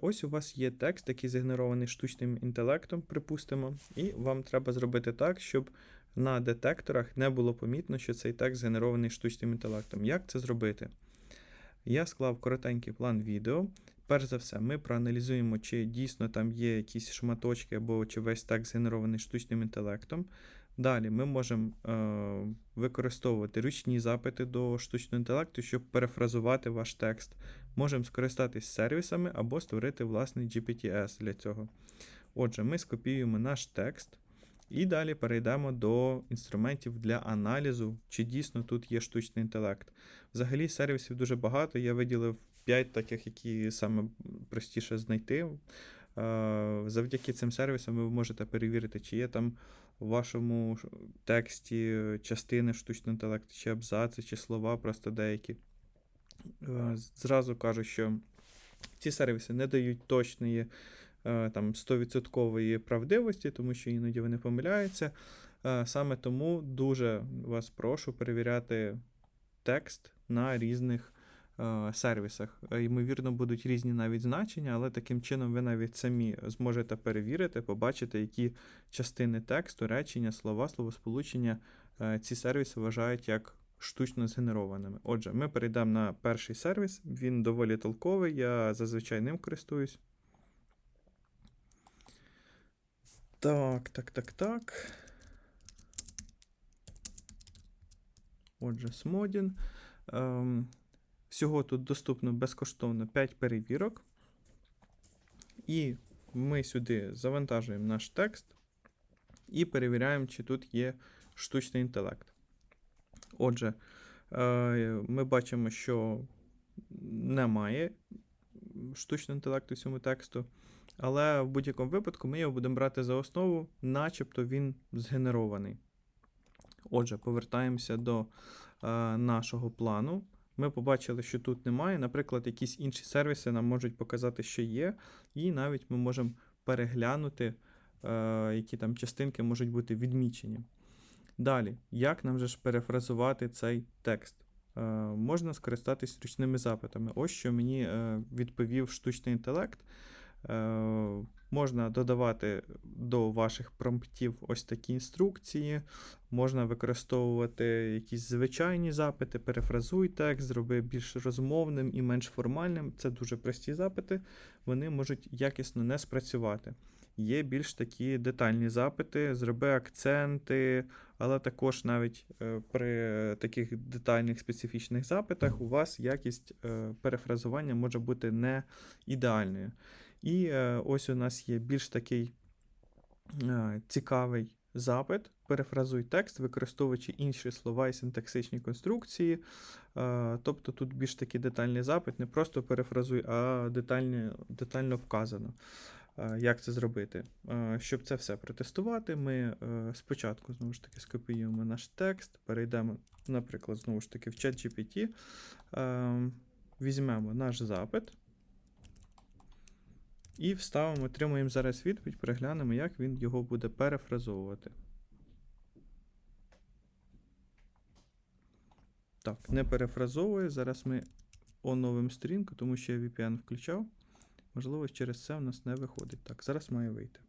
Ось у вас є текст, який згенерований штучним інтелектом, припустимо, і вам треба зробити так, щоб на детекторах не було помітно, що цей текст згенерований штучним інтелектом. Як це зробити? Я склав коротенький план відео. Перш за все, ми проаналізуємо, чи дійсно там є якісь шматочки або чи весь текст згенерований штучним інтелектом. Далі ми можемо е, використовувати ручні запити до штучного інтелекту, щоб перефразувати ваш текст. Можемо скористатись сервісами або створити власний GPTS для цього. Отже, ми скопіюємо наш текст і далі перейдемо до інструментів для аналізу, чи дійсно тут є штучний інтелект. Взагалі, сервісів дуже багато. Я виділив 5 таких, які саме простіше знайти. Е, Завдяки цим сервісам ви можете перевірити, чи є там у вашому тексті частини штучного інтелекту, чи абзаци, чи слова, просто деякі. Е, Зразу кажу, що ці сервіси не дають точної е, там 100% правдивості, тому що іноді вони помиляються. Е, Саме тому дуже вас прошу перевіряти текст на різних е, сервісах. Е, Ймовірно, будуть різні навіть значення, але таким чином ви навіть самі зможете перевірити, побачити, які частини тексту, речення, слова, словосполучення е, ці сервіси вважають як штучно згенерованими. Отже, ми перейдемо на перший сервіс. Він доволі толковий, я зазвичай ним користуюсь. Так, так, так, так. Отже, Смодін. Ем, всього тут доступно безкоштовно 5 перевірок. І ми сюди завантажуємо наш текст і перевіряємо, чи тут є штучний інтелект. Отже, е, ми бачимо, що немає штучного інтелекту в цьому тексту, але в будь-якому випадку ми його будемо брати за основу, начебто він згенерований. Отже, повертаємося до е, нашого плану. Ми побачили, що тут немає. Наприклад, якісь інші сервіси нам можуть показати, що є, і навіть ми можемо переглянути, е, які там частинки можуть бути відмічені. Далі, як нам же ж перефразувати цей текст? Е, можна скористатись ручними запитами. Ось що мені е, відповів штучний інтелект. Е, можна додавати до ваших промптів ось такі інструкції, можна використовувати якісь звичайні запити, перефразуй текст, зроби більш розмовним і менш формальним. Це дуже прості запити, вони можуть якісно не спрацювати. Є більш такі детальні запити, зроби акценти, але також навіть е, при таких детальних специфічних запитах у вас якість е, перефразування може бути не ідеальною. І е, ось у нас є більш такий е, цікавий запит. Перефразуй текст, використовуючи інші слова і синтаксичні конструкції. Е, Тобто тут більш такий детальний запит, не просто перефразуй, а детально, детально вказано. Як це зробити? Щоб це все протестувати, ми спочатку знову ж таки скопіюємо наш текст, перейдемо, наприклад, знову ж таки в ChatGPT, е, візьмемо наш запит і вставимо, отримуємо зараз відповідь, переглянемо, як він його буде перефразовувати. Так, не перефразовує. Зараз ми оновимо сторінку, тому що я VPN включав. Можливо, через це в нас не виходить. Так, зараз має вийти.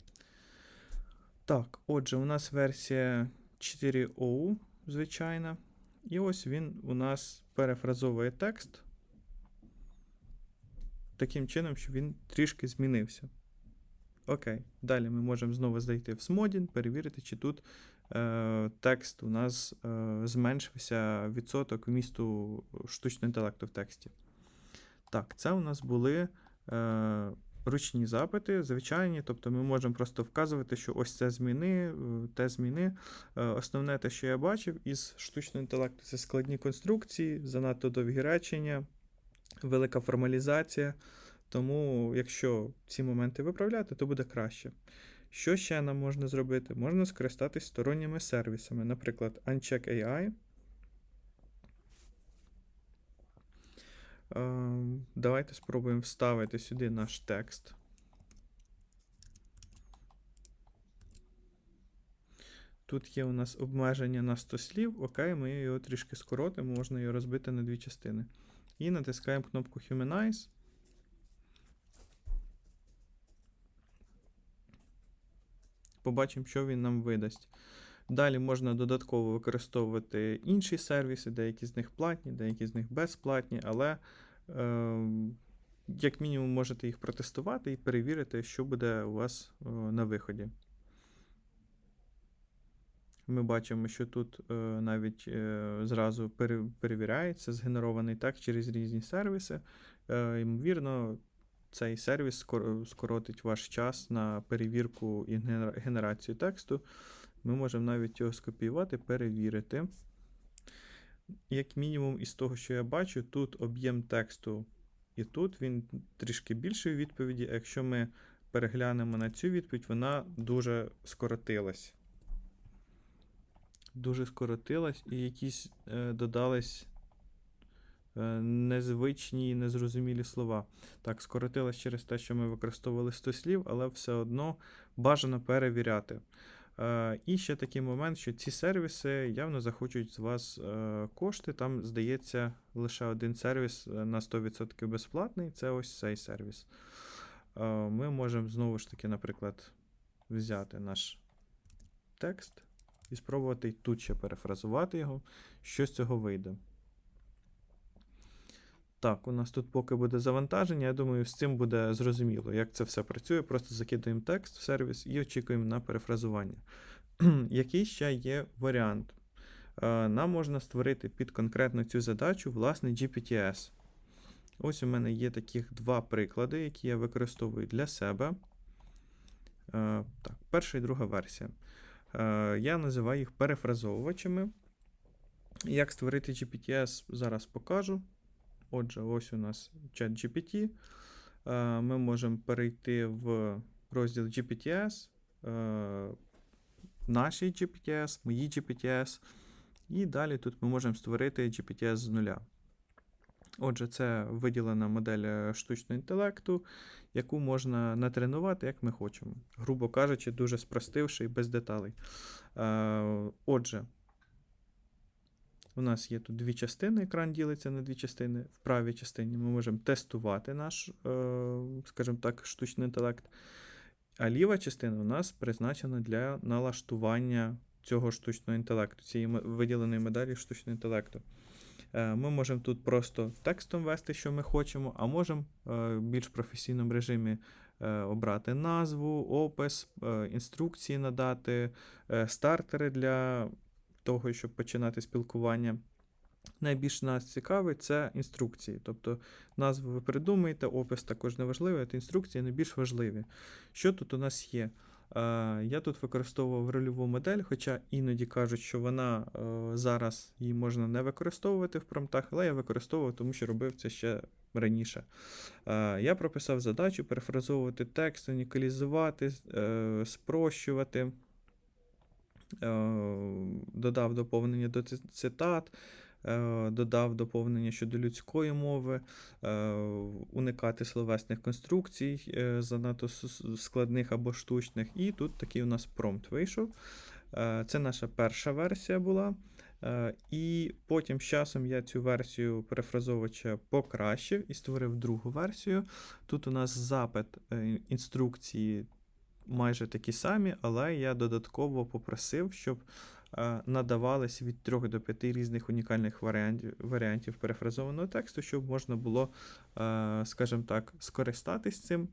Так, отже, у нас версія 4.0, звичайна. І ось він у нас перефразовує текст. Таким чином, щоб він трішки змінився. Окей. Далі ми можемо знову зайти в Смодін, перевірити, чи тут е, текст у нас е, зменшився відсоток вмісту штучного інтелекту в тексті. Так, це у нас були е, ручні запити, звичайні, тобто ми можемо просто вказувати, що ось це зміни, е, те зміни. Е, основне те, що я бачив із штучного інтелекту, це складні конструкції, занадто довгі речення, велика формалізація. Тому, якщо ці моменти виправляти, то буде краще. Що ще нам можна зробити? Можна скористатись сторонніми сервісами, наприклад, Uncheck AI. Давайте спробуємо вставити сюди наш текст. Тут є у нас обмеження на 100 слів. Окей, ми його трішки скоротимо, можна його розбити на дві частини і натискаємо кнопку Humanize. Побачимо, що він нам видасть. Далі можна додатково використовувати інші сервіси, деякі з них платні, деякі з них безплатні, але, е, як мінімум, можете їх протестувати і перевірити, що буде у вас е, на виході. Ми бачимо, що тут е, навіть е, зразу пере, перевіряється, згенерований так через різні сервіси. Е, ймовірно, цей сервіс скоротить ваш час на перевірку і генерацію тексту. Ми можемо навіть його скопіювати, перевірити. Як мінімум, із того, що я бачу, тут об'єм тексту і тут він трішки більший у відповіді. Якщо ми переглянемо на цю відповідь, вона дуже скоротилась. Дуже скоротилась, і якісь е, додались е, незвичні, незрозумілі слова. Так, скоротилась через те, що ми використовували 100 слів, але все одно бажано перевіряти. Е, І ще такий момент, що ці сервіси явно захочуть з вас е, кошти. Там, здається, лише один сервіс е, на 100% безплатний це ось цей сервіс. Е, Ми можемо знову ж таки, наприклад, взяти наш текст і спробувати тут ще перефразувати його, що з цього вийде. Так, у нас тут поки буде завантаження. Я думаю, з цим буде зрозуміло, як це все працює. Просто закидаємо текст в сервіс і очікуємо на перефразування. Який ще є варіант? Е, Нам можна створити під конкретно цю задачу власний GPTS. Ось у мене є таких два приклади, які я використовую для себе. Е, Так, перша і друга версія. Е, Я називаю їх перефразовувачами. Як створити GPTS, зараз покажу. Отже, ось у нас чат GPT. Е, Ми можемо перейти в розділ GPTS, е, наші GPTS, мої GPTS. І далі тут ми можемо створити GPTS з нуля. Отже, це виділена модель е, штучного інтелекту, яку можна натренувати, як ми хочемо. Грубо кажучи, дуже спростивши і без деталей. Е, Отже, у нас є тут дві частини, екран ділиться на дві частини. В правій частині ми можемо тестувати наш, е, скажімо так, штучний інтелект. А ліва частина у нас призначена для налаштування цього штучного інтелекту, цієї виділеної медалі штучного інтелекту. Е, Ми можемо тут просто текстом ввести, що ми хочемо, а можемо е, в більш професійному режимі е, обрати назву, опис, е, інструкції надати, е, стартери для того, щоб починати спілкування. Найбільш нас цікавить це інструкції. Тобто назву ви придумаєте, опис також не важливий, а інструкції найбільш важливі. Що тут у нас є? Е, Я тут використовував рольову модель, хоча іноді кажуть, що вона е, зараз її можна не використовувати в промптах, але я використовував, тому що робив це ще раніше. Е, Я прописав задачу перефразовувати текст, унікалізувати, спрощувати. Додав доповнення до цитат, додав доповнення щодо людської мови, е, уникати словесних конструкцій, е, занадто складних або штучних. І тут такий у нас промпт вийшов. Е, Це наша перша версія була. Е, І потім з часом я цю версію перефразовувача покращив і створив другу версію. Тут у нас запит е, інструкції майже такі самі, але я додатково попросив, щоб е, надавались від 3 до 5 різних унікальних варіантів, варіантів перефразованого тексту, щоб можна було, е, скажімо так, скористатись цим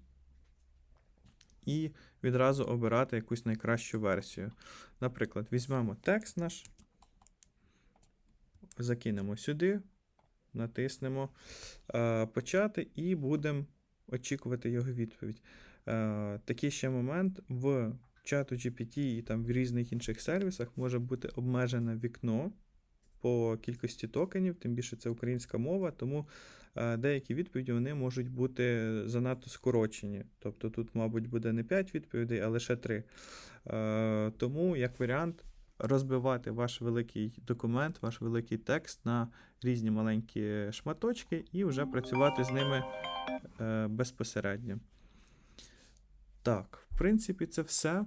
і відразу обирати якусь найкращу версію. Наприклад, візьмемо текст наш, закинемо сюди, натиснемо е, почати і будемо очікувати його відповідь. Е, Такий ще момент в чату GPT і там в різних інших сервісах може бути обмежене вікно по кількості токенів, тим більше це українська мова, тому е, деякі відповіді вони можуть бути занадто скорочені. Тобто тут, мабуть, буде не 5 відповідей, а лише 3. Е, Тому, як варіант, розбивати ваш великий документ, ваш великий текст на різні маленькі шматочки і вже працювати з ними е, безпосередньо. Так, в принципі, це все.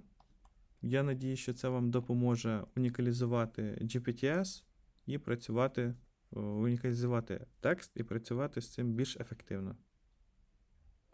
Я надію, що це вам допоможе унікалізувати GPTS і працювати, унікалізувати текст і працювати з цим більш ефективно.